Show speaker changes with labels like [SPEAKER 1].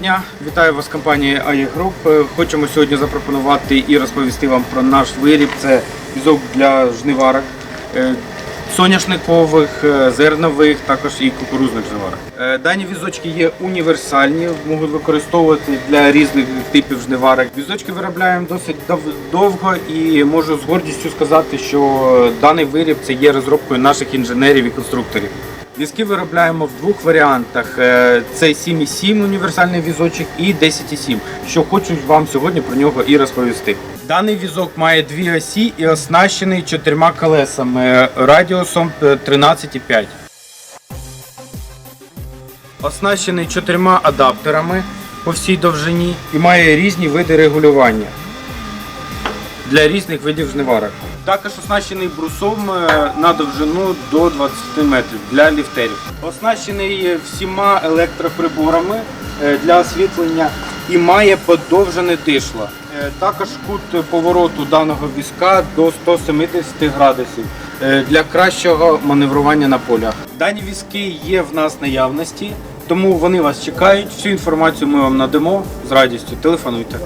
[SPEAKER 1] дня! Вітаю вас компанії АЄ Груп. Е, Хочемо сьогодні запропонувати і розповісти вам про наш виріб. Це візок для жниварок, е, соняшникових, е, зернових, також і кукурузних жниварок. Дані візочки є універсальні, можуть використовувати для різних типів жниварок. Візочки виробляємо досить довго і можу з гордістю сказати, що даний виріб це є розробкою наших інженерів і конструкторів. Візки виробляємо в двох варіантах: Е, це 7,7 універсальний візочок і 10,7, що хочу вам сьогодні про нього і розповісти. Даний візок має дві осі і оснащений чотирма колесами радіусом е, 13,5. Оснащений чотирма адаптерами по всій довжині і має різні види регулювання для різних видів жниварок. Також оснащений брусом е, на довжину до 20 метрів для ліфтерів. Оснащений е, всіма електроприборами е, для освітлення і має подовжене дишло. Також кут повороту даного візка до 170 градусів для кращого маневрування на полях. Дані візки є в нас наявності, тому вони вас чекають. Всю інформацію ми вам надамо з радістю. Телефонуйте.